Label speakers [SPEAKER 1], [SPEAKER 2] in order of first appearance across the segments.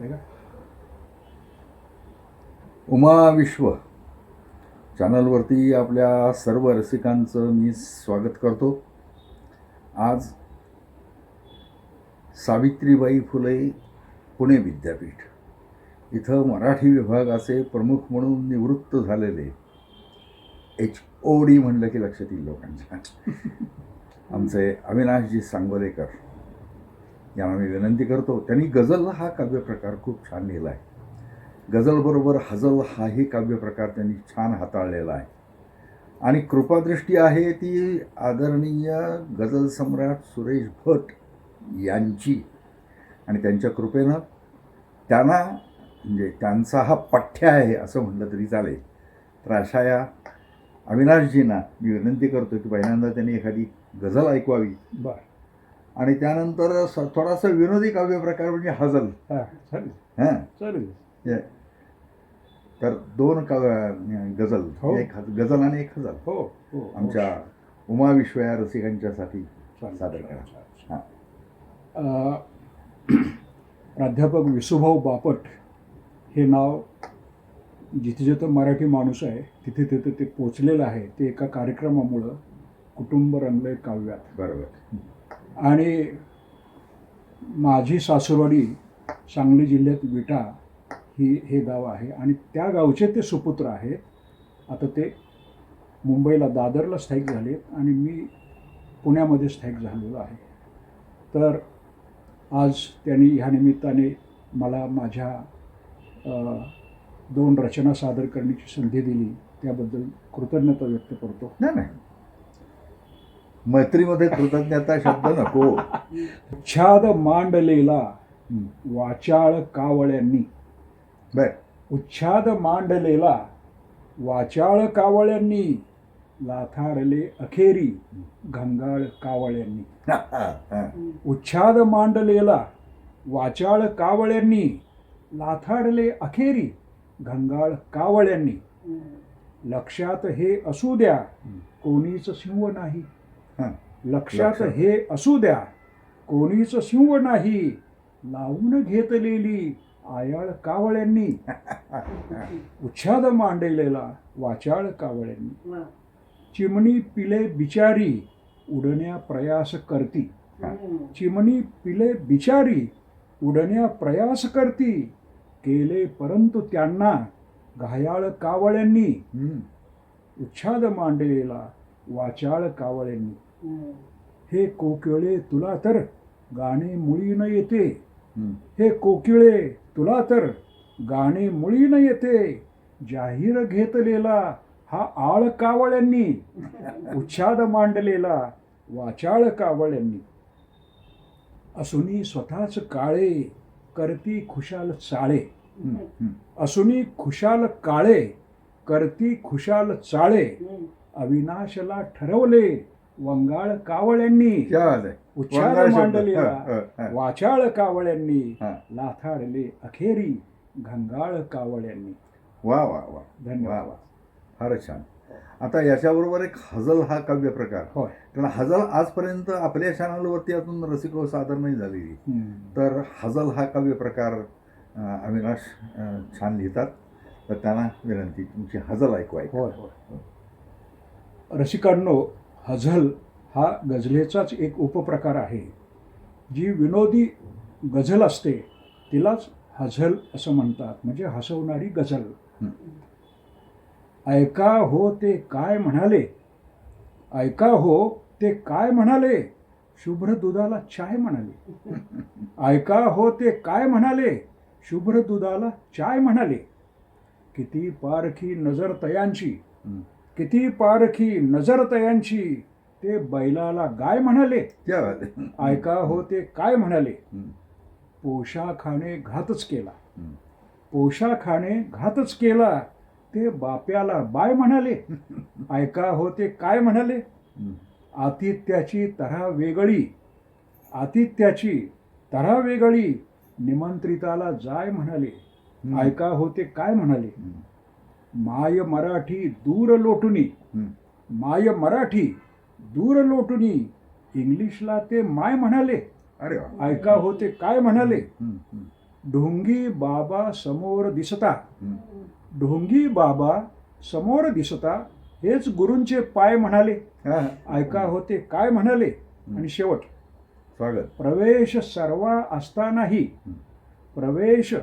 [SPEAKER 1] आहे का?
[SPEAKER 2] उमा विश्व चॅनलवरती आपल्या सर्व रसिकांचं मी स्वागत करतो. आज सावित्रीबाई फुले पुणे विद्यापीठ. इथं मराठी विभागाचे प्रमुख म्हणून निवृत्त झालेले एच ओ डी म्हणलं की लक्षात येईल लोकांच्या. आमचे अविनाशजी सांगोलेकर. यांना मी विनंती करतो. त्यांनी गझल हा काव्यप्रकार खूप छान लिहिला आहे. गझलबरोबर हजल हाही काव्यप्रकार त्यांनी छान हाताळलेला आहे. आणि कृपादृष्टी आहे ती आदरणीय गझल सम्राट सुरेश भट यांची आणि त्यांच्या कृपेनं त्यांना म्हणजे त्यांचा हा पठ्य आहे असं म्हटलं तरी चालेल. तर अशा या अविनाशजींना मी विनंती करतो की पहिल्यांदा त्यांनी एखादी गझल ऐकवावी.
[SPEAKER 1] बर.
[SPEAKER 2] आणि त्यानंतर स थोडासा विनोदी काव्यप्रकार म्हणजे हजल.
[SPEAKER 1] हां
[SPEAKER 2] हां. हे. तर दोन का गझल.
[SPEAKER 1] हो.
[SPEAKER 2] एक गझल आणि एक हजल.
[SPEAKER 1] हो हो.
[SPEAKER 2] आमच्या उमा विश्व या रसिकांच्यासाठी सादर करा. हां.
[SPEAKER 1] प्राध्यापक विसुभाऊ बापट हे नाव जिथे जिथं मराठी माणूस आहे तिथे तिथे ते पोचलेलं आहे ते एका कार्यक्रमामुळं कुटुंब रंगलंय काव्यात.
[SPEAKER 2] बरोबर.
[SPEAKER 1] आणि माझी सासूरवाडी सांगली जिल्ह्यात विटा ही हे गाव आहे. आणि त्या गावचे ते सुपुत्र आहेत. आता ते मुंबईला दादरला स्थायिक झालेत आणि मी पुण्यामध्ये स्थायिक झालेलो आहे. तर आज त्यांनी ह्या निमित्ताने मला माझ्या दोन रचना सादर करण्याची संधी दिली. त्याबद्दल कृतज्ञता व्यक्त करतो.
[SPEAKER 2] नाही नाही. मैत्रीमध्ये कृतज्ञता शब्द नको
[SPEAKER 1] छाद मांडलेला. वाचाळ कावळ्यांनी
[SPEAKER 2] बर
[SPEAKER 1] उच्छाद मांडलेला वाचाळ कावळ्यांनी लाथारले अखेरी घंगाळ कावळ्यांनी. उच्छाद मांडलेला वाचाळ कावळ्यांनी लाथाडले अखेरी घंगाळ कावळ्यांनी लक्षात हे असू द्या कोणीच सिंह नाही. लक्षात. हे असू द्या. कोणीच सिंह नाही. लावून घेतलेली आयाळ कावळ्यांनी. उच्छाद मांडलेला वाचाळ कावळ्यांनी. चिमणी पिले बिचारी उडण्या प्रयास करती. चिमणी पिले बिचारी उडण्या प्रयास करती. केले परंतु त्यांना घायाळ कावळ्यांनी. उच्छाद मांडलेला वाचाळ कावळ्यांनी. हे कोकिळे तुला तर गाणे मुळी न येते.
[SPEAKER 2] हं.
[SPEAKER 1] कोकिळे तुला तर गाणे मुळी न येते. जाहीर घेतलेला हा आळ कावळ्यांनी उच्छाद मांडलेला वाचाळ कावळ्यांनी. असूनी स्वतःच काळे करती खुशाल चाळे. असूनी खुशाल काळे करती खुशाल चाळे. अविनाशला ठरवले वंगाळ कावळ्यांनी
[SPEAKER 2] शब्द.
[SPEAKER 1] मांडलेला. वाचाळ कावळ्यांनी. लाथाडले अखेरी घंगाळ कावळ्यांनी.
[SPEAKER 2] वा वा वा.
[SPEAKER 1] धन्यवाद
[SPEAKER 2] वा. फारच छान. आता याच्याबरोबर एक हजल हा काव्य प्रकार.
[SPEAKER 1] होय.
[SPEAKER 2] कारण हजल आजपर्यंत आपल्या चॅनलवरती अजून रसिको सादर नाही झालेली. तर हजल हा काव्य प्रकार अविनाश छान लिहितात. तर त्यांना विनंती तुमची हजल ऐकू ऐकू.
[SPEAKER 1] होय होय. रसिकांनो हझल हा गझलेचाच एक उपप्रकार आहे. जी विनोदी गझल असते तिलाच हझल असं म्हणतात. म्हणजे हसवणारी गझल. ऐका हो ते काय म्हणाले? ऐका हो ते काय म्हणाले? शुभ्र दुधाला चाय म्हणाले. ऐका हो ते काय म्हणाले? शुभ्र दुधाला चाय म्हणाले. किती पारखी नजर तयांची किती पारखी नजर तयांची ते बैलाला गाय म्हणाले. ऐका हो ते काय म्हणाले. पोशाखाने घातच केला. पोशाखाने घातच केला ते बाप्याला बाय म्हणाले ऐका हो ते काय म्हणाले. आतिथ्याची तऱ्हा वेगळी आतिथ्याची तऱ्हा वेगळी निमंत्रिताला जाय म्हणाले. ऐका हो ते काय म्हणाले. माय मराठी दूर लोटुनी. माय मराठी दूर लोटुनी. इंग्लिशला ते माय म्हणाले.
[SPEAKER 2] अरे
[SPEAKER 1] ऐका हो ते काय म्हणाले. ढोंगी बाबा समोर दिसता. ढोंगी बाबा समोर दिसता हेच गुरूंचे पाय म्हणाले. ऐका होते काय म्हणाले. आणि शेवट
[SPEAKER 2] स्वागत.
[SPEAKER 1] प्रवेश सर्व असतानाही प्रवेश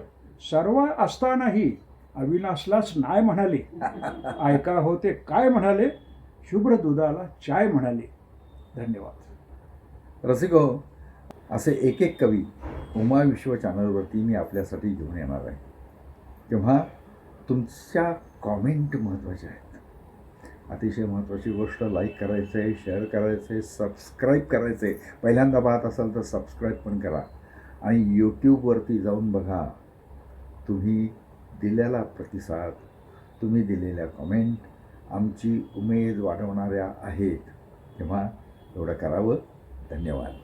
[SPEAKER 1] सर्व असतानाही अविनाशलाच नाही म्हणाले. ऐका होते काय म्हणाले? शुभ्र दुधाला चाय म्हणाले. धन्यवाद.
[SPEAKER 2] रसिको असे एक एक कवी उमा विश्व चॅनलवरती मी आपल्यासाठी घेऊन येणार आहे. तेव्हा तुमच्या कॉमेंट महत्त्वाच्या आहेत. अतिशय महत्त्वाची गोष्ट लाईक करायचं आहे शेअर करायचं आहे सबस्क्राईब करायचं. आहे पहिल्यांदा पाहत असाल तर सबस्क्राईब पण करा. आणि यूट्यूबवरती जाऊन बघा. तुम्ही दिलेला प्रतिसाद तुम्ही दिलेल्या कमेंट आमची उमेद वाढवणाऱ्या आहेत. तेव्हा एवढं करावं. धन्यवाद.